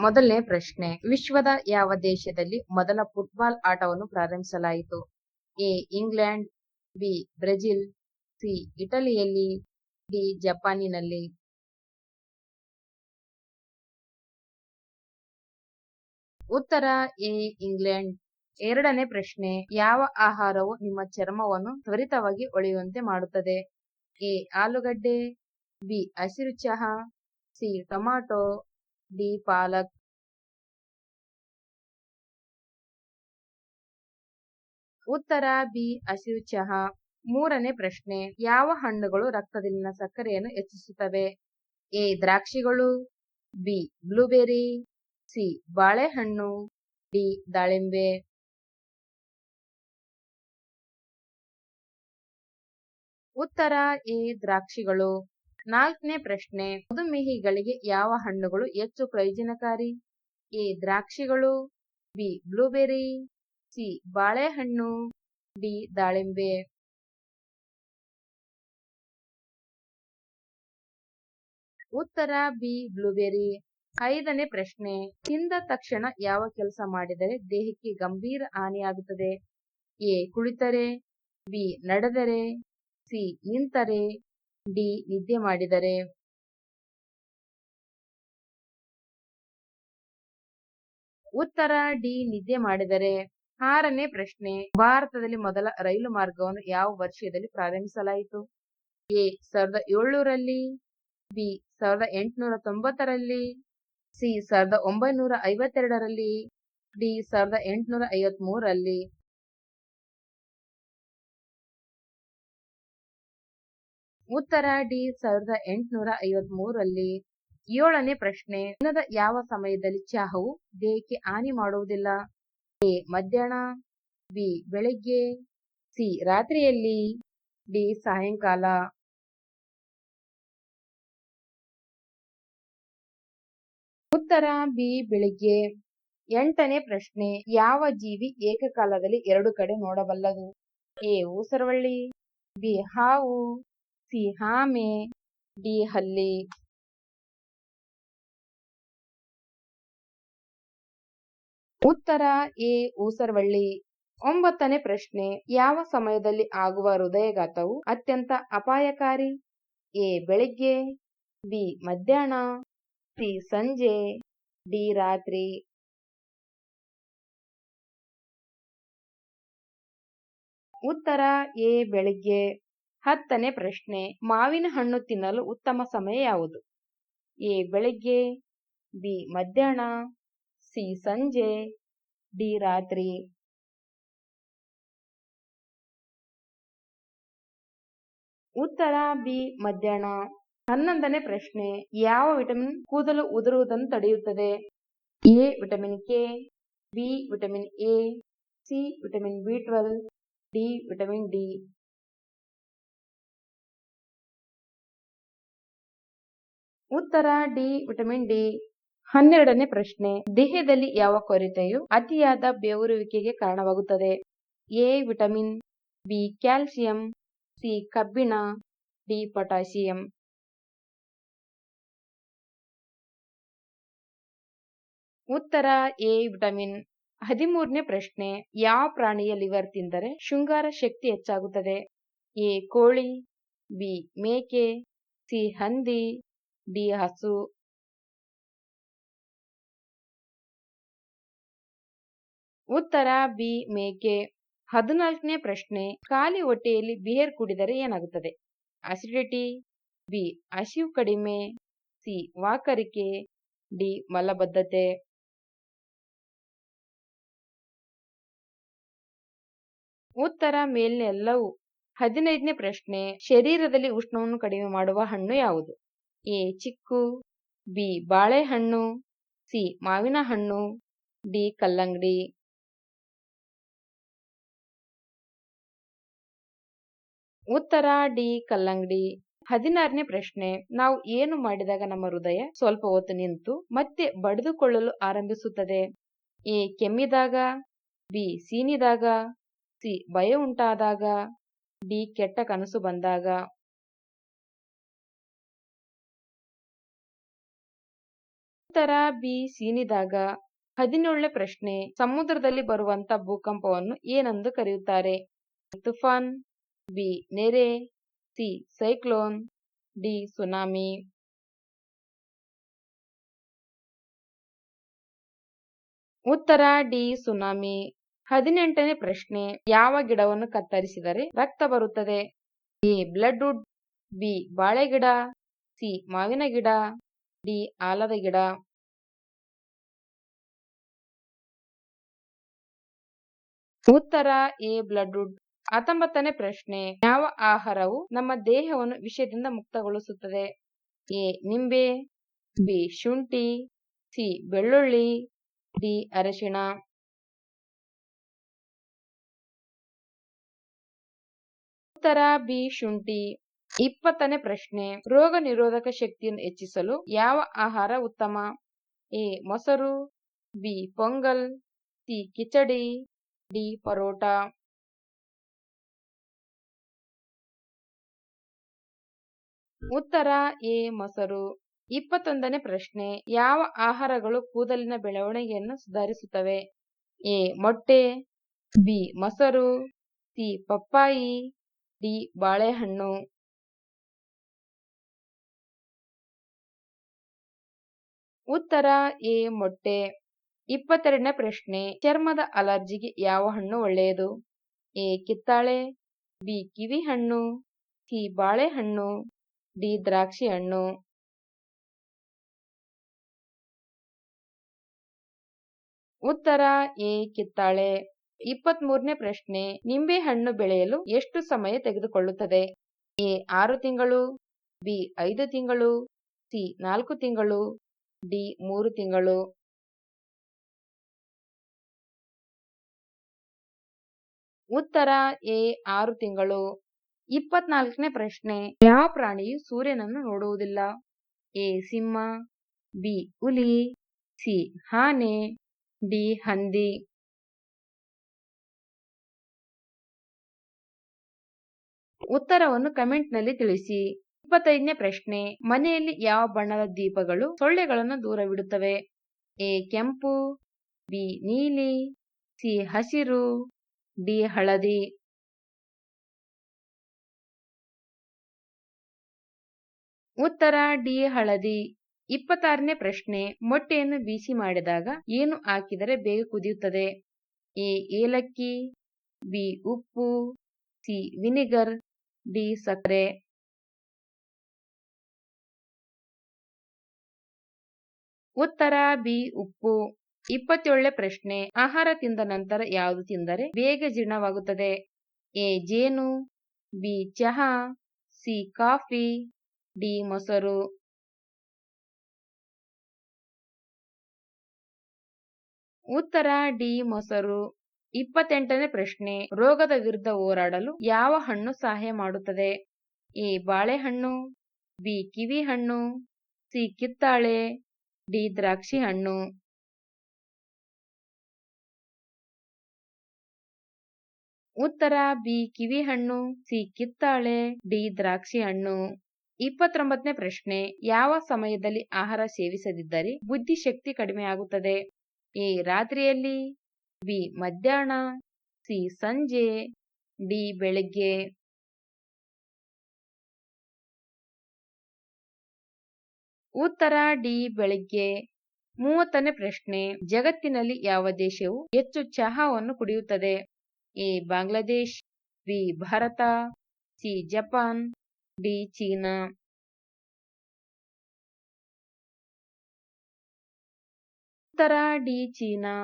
ಮೊದಲನೇ ಪ್ರಶ್ನೆ. ವಿಶ್ವದ ಯಾವ ದೇಶದಲ್ಲಿ ಮೊದಲ ಫುಟ್ಬಾಲ್ ಆಟವನ್ನು ಪ್ರಾರಂಭಿಸಲಾಯಿತು? A, England, B, Brazil, C, ಇಟಲಿಯಲ್ಲಿ, D, ಜಪಾನಿನಲ್ಲಿ. ಉತ್ತರ, ಎ, ಇಂಗ್ಲೆಂಡ್. ಎರಡನೇ ಪ್ರಶ್ನೆ. ಯಾವ ಆಹಾರವು ನಿಮ್ಮ ಚರ್ಮವನ್ನು ತ್ವರಿತವಾಗಿ ಒಳೆಯುವಂತೆ ಮಾಡುತ್ತದೆ? ಎ, ಆಲೂಗಡ್ಡೆ, ಬಿ, ಹಸಿರು ಚಹಾ, ಸಿ, ಟೊಮಾಟೊ ಡಿ ಪಾಲಕ್. ಉತ್ತರ ಬಿ, ಹಸಿರು ಚಹಾ. ಮೂರನೇ ಪ್ರಶ್ನೆ, ಯಾವ ಹಣ್ಣುಗಳು ರಕ್ತದಲ್ಲಿನ ಸಕ್ಕರೆಯನ್ನು ಹೆಚ್ಚಿಸುತ್ತವೆ? ಎ, ದ್ರಾಕ್ಷಿಗಳು. B, blueberry. ಸಿ, ಬಾಳೆಹಣ್ಣು. ಡಿ, ದಾಳಿಂಬೆ. ಉತ್ತರ ಎ, ದ್ರಾಕ್ಷಿಗಳು. ನಾಲ್ಕನೇ ಪ್ರಶ್ನೆ, ಮಧುಮೇಹಿಗಳಿಗೆ ಯಾವ ಹಣ್ಣುಗಳು ಹೆಚ್ಚು ಪ್ರಯೋಜನಕಾರಿ? ಎ, ದ್ರಾಕ್ಷಿಗಳು, ಬಿ ಬ್ಲೂಬೆರಿ ಸಿ, ಬಾಳೆಹಣ್ಣು, ಡಿ, ದಾಳಿಂಬೆ. ಉತ್ತರ, ಬಿ ಬ್ಲೂಬೆರಿ ಐದನೇ ಪ್ರಶ್ನೆ, ತಿಂದ ತಕ್ಷಣ ಯಾವ ಕೆಲಸ ಮಾಡಿದರೆ ದೇಹಕ್ಕೆ ಗಂಭೀರ ಹಾನಿಯಾಗುತ್ತದೆ? ಎ, ಕುಳಿತರೆ, ಬಿ, ನಡೆದರೆ, ಸಿ, ನಿಂತರೆ. ಡಿ ನಿದ್ದೆ ಮಾಡಿದರೆ ಉತ್ತರ ಡಿ ನಿದ್ದೆ ಮಾಡಿದರೆ ಆರನೇ ಪ್ರಶ್ನೆ, ಭಾರತದಲ್ಲಿ ಮೊದಲ ರೈಲು ಮಾರ್ಗವನ್ನು ಯಾವ ವರ್ಷದಲ್ಲಿ ಪ್ರಾರಂಭಿಸಲಾಯಿತು? ಎ, ಸಾವಿರದ ಏಳ್ನೂರಲ್ಲಿ, ಬಿ, ಸಾವಿರದ ಎಂಟುನೂರ ತೊಂಬತ್ತರಲ್ಲಿ, ಸಿ, ಸಾವಿರದ ಒಂಬೈನೂರ ಐವತ್ತೆರಡರಲ್ಲಿ, ಡಿ, ಸಾವಿರದ ಎಂಟುನೂರ ಐವತ್ ಉತ್ತರ ಡಿ ಸಾವಿರದ ಎಂಟುನೂರ ಐವತ್ ಮೂರರಲ್ಲಿ ಏಳನೇ ಪ್ರಶ್ನೆ, ದಿನದ ಯಾವ ಸಮಯದಲ್ಲಿ ಚಹಾವು ದೇಹಕ್ಕೆ ಹಾನಿ ಮಾಡುವುದಿಲ್ಲ? ಎ, ಮಧ್ಯಾಹ್ನ, ಬಿ, ಬೆಳಿಗ್ಗೆ, ಸಿ, ರಾತ್ರಿಯಲ್ಲಿ, ಡಿ, ಸಾಯಂಕಾಲ. ಉತ್ತರ ಬಿ, ಬೆಳಿಗ್ಗೆ. ಎಂಟನೇ ಪ್ರಶ್ನೆ, ಯಾವ ಜೀವಿ ಏಕಕಾಲದಲ್ಲಿ ಎರಡು ಕಡೆ ನೋಡಬಲ್ಲದು? ಎ, ಊಸರವಳ್ಳಿ. ಬಿ, ಹಾವು. ಸಿ ಹಾಮೆ ಡಿ ಹಲ್ಲಿ. ಉತ್ತರ ಎ ಊಸರವಳ್ಳಿ. ಒಂಬತ್ತನೇ ಪ್ರಶ್ನೆ, ಯಾವ ಸಮಯದಲ್ಲಿ ಆಗುವ ಹೃದಯಘಾತವು ಅತ್ಯಂತ ಅಪಾಯಕಾರಿ? ಎ, ಬೆಳಿಗ್ಗೆ. ಬಿ, ಮಧ್ಯಾಹ್ನ. ಸಿ, ಸಂಜೆ. ಡಿ, ರಾತ್ರಿ. ಉತ್ತರ ಎ, ಬೆಳಿಗ್ಗೆ. ಹತ್ತನೇ ಪ್ರಶ್ನೆ, ಮಾವಿನ ಹಣ್ಣು ತಿನ್ನಲು ಉತ್ತಮ ಸಮಯ ಯಾವುದು? ಎ, ಬೆಳಿಗ್ಗೆ, ಬಿ, ಮಧ್ಯಾಹ್ನ, ಸಿ, ಸಂಜೆ, ಡಿ, ರಾತ್ರಿ. ಉತ್ತರ, ಬಿ, ಮಧ್ಯಾಹ್ನ. ಹನ್ನೊಂದನೇ ಪ್ರಶ್ನೆ, ಯಾವ ವಿಟಮಿನ್ ಕೂದಲು ಉದುರುವುದನ್ನು ತಡೆಯುತ್ತದೆ? A, vitamin K, B, vitamin A, C, vitamin B twelve, D, vitamin D. ಉತ್ತರ ಡಿ, ವಿಟಮಿನ್ ಡಿ. ಹನ್ನೆರಡನೇ ಪ್ರಶ್ನೆ. ದೇಹದಲ್ಲಿ ಯಾವ ಕೊರತೆಯು ಅತಿಯಾದ ಬೆವರುವಿಕೆಗೆ ಕಾರಣವಾಗುತ್ತದೆ? A, vitamin, B, calcium, C, ಕಬ್ಬಿಣ, ಡಿ, ಪೊಟ್ಯಾಸಿಯಂ. ಉತ್ತರ ಎ, ವಿಟಮಿನ್. ಹದಿಮೂರನೇ ಪ್ರಶ್ನೆ. ಯಾವ ಪ್ರಾಣಿಯ ಲಿವರ್ ತಿಂದರೆ ಶೃಂಗಾರ ಶಕ್ತಿ ಹೆಚ್ಚಾಗುತ್ತದೆ? ಎ, ಕೋಳಿ, ಬಿ, ಮೇಕೆ, ಸಿ, ಹಂದಿ ಡಿ ಹಸು ಉತ್ತರ ಬಿ ಮೇಕೆ ಹದಿನಾಲ್ಕನೇ ಪ್ರಶ್ನೆ. ಖಾಲಿ ಹೊಟ್ಟೆಯಲ್ಲಿ ಬಿಯರ್ ಕುಡಿದರೆ ಏನಾಗುತ್ತದೆ? ಅಸಿಡಿಟಿ ಬಿ ಹಸಿವು ಕಡಿಮೆ. ಸಿ ವಾಕರಿಕೆ. ಡಿ ಮಲಬದ್ಧತೆ. ಉತ್ತರ ಮೇಲಿನ ಎಲ್ಲವೂ ಹದಿನೈದನೇ ಪ್ರಶ್ನೆ. ಶರೀರದಲ್ಲಿ ಉಷ್ಣವನ್ನು ಕಡಿಮೆ ಮಾಡುವ ಹಣ್ಣು ಯಾವುದು? ಎ ಚಿಕ್ಕು, ಬಿ ಬಾಳೆಹಣ್ಣು, ಸಿ ಮಾವಿನ ಹಣ್ಣು ಡಿ ಕಲ್ಲಂಗಡಿ. ಉತ್ತರ, ಡಿ ಕಲ್ಲಂಗಡಿ. ಹದಿನಾರನೇ ಪ್ರಶ್ನೆ. ನಾವು ಏನು ಮಾಡಿದಾಗ ನಮ್ಮ ಹೃದಯ ಸ್ವಲ್ಪ ಹೊತ್ತು ನಿಂತು ಮತ್ತೆ ಬಡಿದುಕೊಳ್ಳಲು ಆರಂಭಿಸುತ್ತದೆ? ಎ ಕೆಮ್ಮಿದಾಗ, ಬಿ ಸೀನಿದಾಗ, ಸಿ ಭಯ ಉಂಟಾದಾಗ, ಡಿ ಕೆಟ್ಟ ಕನಸು ಬಂದಾಗ. ಉತ್ತರ ಬಿ ಸೀನಿದಾಗ ಹದಿನೇಳನೇ ಪ್ರಶ್ನೆ, ಸಮುದ್ರದಲ್ಲಿ ಬರುವಂತ ಭೂಕಂಪವನ್ನು ಏನೆಂದು ಕರೆಯುತ್ತಾರೆ? ತುಫಾನ್ ಬಿ, ನೆರೆ ಸಿ, ಸೈಕ್ಲೋನ್ ಡಿ, ಸುನಾಮಿ. ಉತ್ತರ ಡಿ, ಸುನಾಮಿ. ಹದಿನೆಂಟನೇ ಪ್ರಶ್ನೆ, ಯಾವ ಗಿಡವನ್ನು ಕತ್ತರಿಸಿದರೆ ರಕ್ತ ಬರುತ್ತದೆ? ಎ ಬ್ಲಡ್ ವುಡ್ ಬಿ, ಬಾಳೆಗಿಡ, ಸಿ, ಮಾವಿನ ಗಿಡ, ಡಿ, ಆಲದ ಗಿಡ. ಉತ್ತರ ಎ ಬ್ಲಡ್ ವುಡ್ ಹತ್ತೊಂಬತ್ತನೇ ಪ್ರಶ್ನೆ, ಯಾವ ಆಹಾರವು ನಮ್ಮ ದೇಹವನ್ನು ವಿಷಯದಿಂದ ಮುಕ್ತಗೊಳಿಸುತ್ತದೆ? ಎ, ನಿಂಬೆ, ಬಿ, ಶುಂಠಿ, ಸಿ, ಬೆಳ್ಳುಳ್ಳಿ, ಡಿ, ಅರಿಶಿಣ. ಉತ್ತರ ಬಿ, ಶುಂಠಿ. ಇಪ್ಪತ್ತನೇ ಪ್ರಶ್ನೆ, ರೋಗ ನಿರೋಧಕ ಶಕ್ತಿಯನ್ನು ಹೆಚ್ಚಿಸಲು ಯಾವ ಆಹಾರ ಉತ್ತಮ? ಎ, ಮೊಸರು, B, pongal, C, khichdi. D paratha. ಉತ್ತರ, ಎ, ಮೊಸರು. ಇಪ್ಪತ್ತೊಂದನೇ ಪ್ರಶ್ನೆ. ಯಾವ ಆಹಾರಗಳು ಕೂದಲಿನ ಬೆಳವಣಿಗೆಯನ್ನು ಸುಧಾರಿಸುತ್ತವೆ? ಎ, ಮೊಟ್ಟೆ, ಬಿ, ಮೊಸರು, ಸಿ, ಪಪ್ಪಾಯಿ, ಡಿ, ಬಾಳೆಹಣ್ಣು. ಉತ್ತರ, ಎ, ಮೊಟ್ಟೆ. ಇಪ್ಪತ್ತೆರಡನೇ ಪ್ರಶ್ನೆ, ಚರ್ಮದ ಅಲರ್ಜಿಗೆ ಯಾವ ಹಣ್ಣು ಒಳ್ಳೆಯದು? ಎ, ಕಿತ್ತಾಳೆ, ಬಿ ಕಿವಿ ಹಣ್ಣು ಸಿ, ಬಾಳೆಹಣ್ಣು, ಡಿ ದ್ರಾಕ್ಷಿ ಹಣ್ಣು ಉತ್ತರ, ಎ, ಕಿತ್ತಾಳೆ. ಇಪ್ಪತ್ತ್ ಮೂರನೇ ಪ್ರಶ್ನೆ ನಿಂಬೆ ಹಣ್ಣು ಬೆಳೆಯಲು ಎಷ್ಟು ಸಮಯ ತೆಗೆದುಕೊಳ್ಳುತ್ತದೆ? ಎ, ಆರು ತಿಂಗಳು, ಬಿ, ಐದು ತಿಂಗಳು, ಸಿ, ನಾಲ್ಕು ತಿಂಗಳು, ಡಿ, ಮೂರು ತಿಂಗಳು. ಉತ್ತರ ಎ ಆರು ತಿಂಗಳು. ಇಪ್ಪತ್ನಾಲ್ಕನೇ ಪ್ರಶ್ನೆ. ಯಾವ ಪ್ರಾಣಿಯು ಸೂರ್ಯನನ್ನು ನೋಡುವುದಿಲ್ಲ? ಎ ಸಿಂಹ, ಬಿ ಹುಲಿ, ಸಿ ಆನೆ, ಡಿ ಹಂದಿ. ಉತ್ತರವನ್ನು ಕಮೆಂಟ್ನಲ್ಲಿ ತಿಳಿಸಿ. ಇಪ್ಪತ್ತೈದನೇ ಪ್ರಶ್ನೆ. ಮನೆಯಲ್ಲಿ ಯಾವ ಬಣ್ಣದ ದೀಪಗಳು ಸೊಳ್ಳೆಗಳನ್ನು ದೂರವಿಡುತ್ತವೆ? ಎ ಕೆಂಪು, ಬಿ ನೀಲಿ, ಸಿ ಹಸಿರು. ಡಿ ಹಳದಿ. ಉತ್ತರ, ಡಿ ಹಳದಿ. ಇಪ್ಪತ್ತಾರನೇ ಪ್ರಶ್ನೆ, ಮೊಟ್ಟೆಯನ್ನು ಬಿಸಿ ಮಾಡಿದಾಗ ಏನು ಹಾಕಿದರೆ ಬೇಗ ಕುದಿಯುತ್ತದೆ? ಎ, ಏಲಕ್ಕಿ, ಬಿ, ಉಪ್ಪು, ಸಿ, ವಿನೆಗರ್, ಡಿ, ಸಕ್ಕರೆ. ಉತ್ತರ, ಬಿ, ಉಪ್ಪು. ಇಪ್ಪತ್ತೇಳನೇ ಪ್ರಶ್ನೆ, ಆಹಾರ ತಿಂದ ನಂತರ ಯಾವುದು ತಿಂದರೆ ಬೇಗ ಜೀರ್ಣವಾಗುತ್ತದೆ? ಎ, ಜೇನು, ಬಿ, ಚಹಾ, ಸಿ, ಕಾಫಿ, ಡಿ, ಮೊಸರು. ಉತ್ತರ, ಡಿ, ಮೊಸರು. ಇಪ್ಪತ್ತೆಂಟನೇ ಪ್ರಶ್ನೆ, ರೋಗದ ವಿರುದ್ಧ ಹೋರಾಡಲು ಯಾವ ಹಣ್ಣು ಸಹಾಯ ಮಾಡುತ್ತದೆ? ಎ, ಬಾಳೆಹಣ್ಣು, ಬಿ ಕಿವಿ ಹಣ್ಣು ಸಿ, ಕಿತ್ತಾಳೆ, ಡಿ ದ್ರಾಕ್ಷಿ ಹಣ್ಣು ಉತ್ತರ ಬಿ, ಕಿವಿ ಹಣ್ಣು, ಸಿ, ಕಿತ್ತಾಳೆ, ಡಿ, ದ್ರಾಕ್ಷಿ ಹಣ್ಣು. ಇಪ್ಪತ್ತೊಂಬತ್ತನೇ ಪ್ರಶ್ನೆ, ಯಾವ ಸಮಯದಲ್ಲಿ ಆಹಾರ ಸೇವಿಸದಿದ್ದರೆ ಬುದ್ಧಿಶಕ್ತಿ ಕಡಿಮೆಯಾಗುತ್ತದೆ ಎ, ರಾತ್ರಿಯಲ್ಲಿ, ಬಿ, ಮಧ್ಯಾಹ್ನ, ಸಿ, ಸಂಜೆ, ಡಿ, ಬೆಳಗ್ಗೆ. ಉತ್ತರ ಡಿ, ಬೆಳಗ್ಗೆ. ಮೂವತ್ತನೇ ಪ್ರಶ್ನೆ, ಜಗತ್ತಿನಲ್ಲಿ ಯಾವ ದೇಶವು ಹೆಚ್ಚು ಚಹಾವನ್ನು ಕುಡಿಯುತ್ತದೆ? A Bangladesh B Bharat C Japan D China ಉತ್ತರ ಡಿ ಚೀನಾ